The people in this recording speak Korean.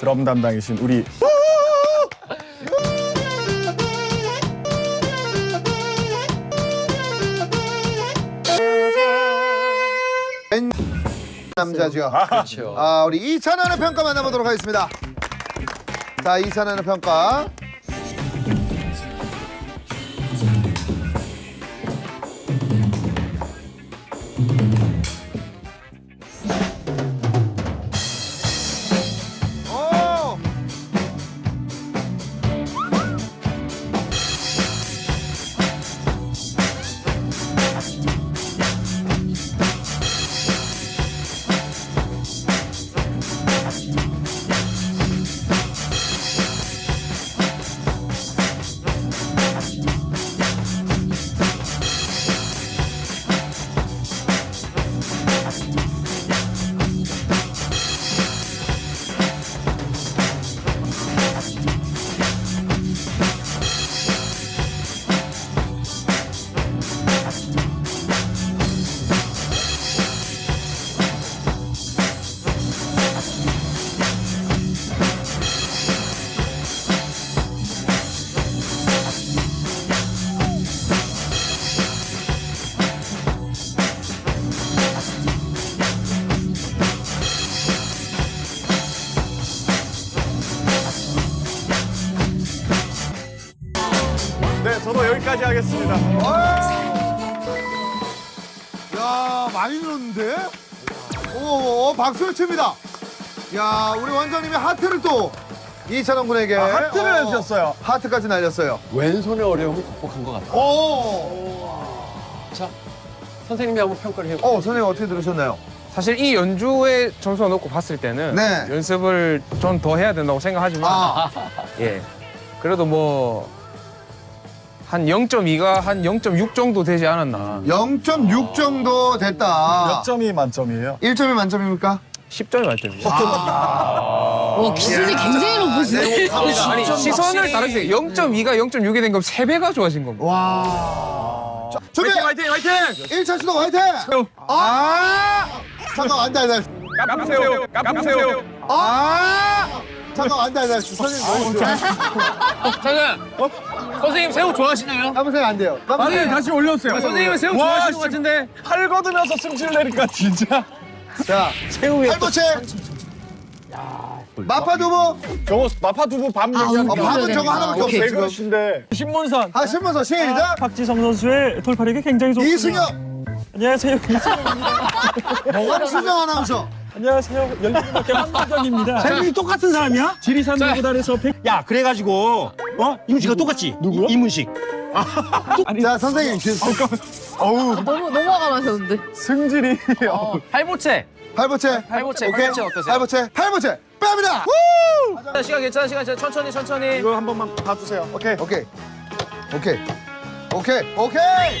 드럼 담당이신 우리 남자죠. 그렇죠. 아, 우리 이찬원의 평가 만나보도록 하겠습니다. 자, 이찬원의 평가. trust. 네 저도 여기까지 하겠습니다. 야, 많이 늘었는데? 오, 오, 박수를 칩니다. 야, 우리 원장님이 하트를 또 이찬원 군에게 아, 하트를 어, 해주셨어요. 하트까지 날렸어요. 왼손의 어려움을 극복한 것 같아요. 오, 자, 선생님이 한번 평가를 해볼게요. 어, 선생님 어떻게 들으셨나요? 사실 이 연주에 점수가 놓고 봤을 때는 네. 연습을 좀 더 해야 된다고 생각하지만 아, 예 그래도 뭐 한 0.2가 한 0.6 정도 되지 않았나 0.6 정도 됐다. 몇 점이 만점이에요? 1점이 만점입니까? 10점이 만점이죠 와 기술이 굉장히 높으시네. 아니 시선을 다르세요 0.2가 0.6이 된 거면 3배가 좋아진 겁니다 와. 자, 준비! 화이팅 화이팅! 1차 시도 화이팅! 아! 잠깐, 안 돼, 안 돼. 깜세요 깜세요 아! 잠깐, 안 돼, 안 돼. 선생님 너무 좋아. 잠깐 선생님 새우 좋아하시나요? 깜세요 안 돼요. 아니 깜세요. 다시 올려주세요. 선생님은 새우 와, 좋아하시는 씨, 것 같은데 팔 걷으면서 승질 내니까 진짜. 자, 새우에 팔보채. 마파두부. 저거 마파두부 밥 어, 얘기하는 거. 밥은 저거 하나밖에 없어요, 세 지금. 그릇인데. 신문선. 아, 신문서 시작. 박지성 선수의 돌파력이 굉장히 좋습니다. 이승엽. 안녕하세요. 이승엽입니다. 황수정 아나운서. 안녕하세요. 열린음악회 황도정입니다. 쌤이 똑같은 사람이야? 지리산 구단에서 백... 야 그래가지고 어 이문식과 똑같지? 누구요? 이문식 자, 선생님. 그 어우 너무 너무 화가 나셨는데. 승질이. 팔보채 팔보채. 팔보채 오케이. 팔보채 어떠세요? 팔보채. 팔보채. 뺍니다. 시간 괜찮아 시간 괜찮아 천천히 천천히 이거 한 번만 봐주세요. 오케이. 오케이. 오케이. 오케이. 오케이.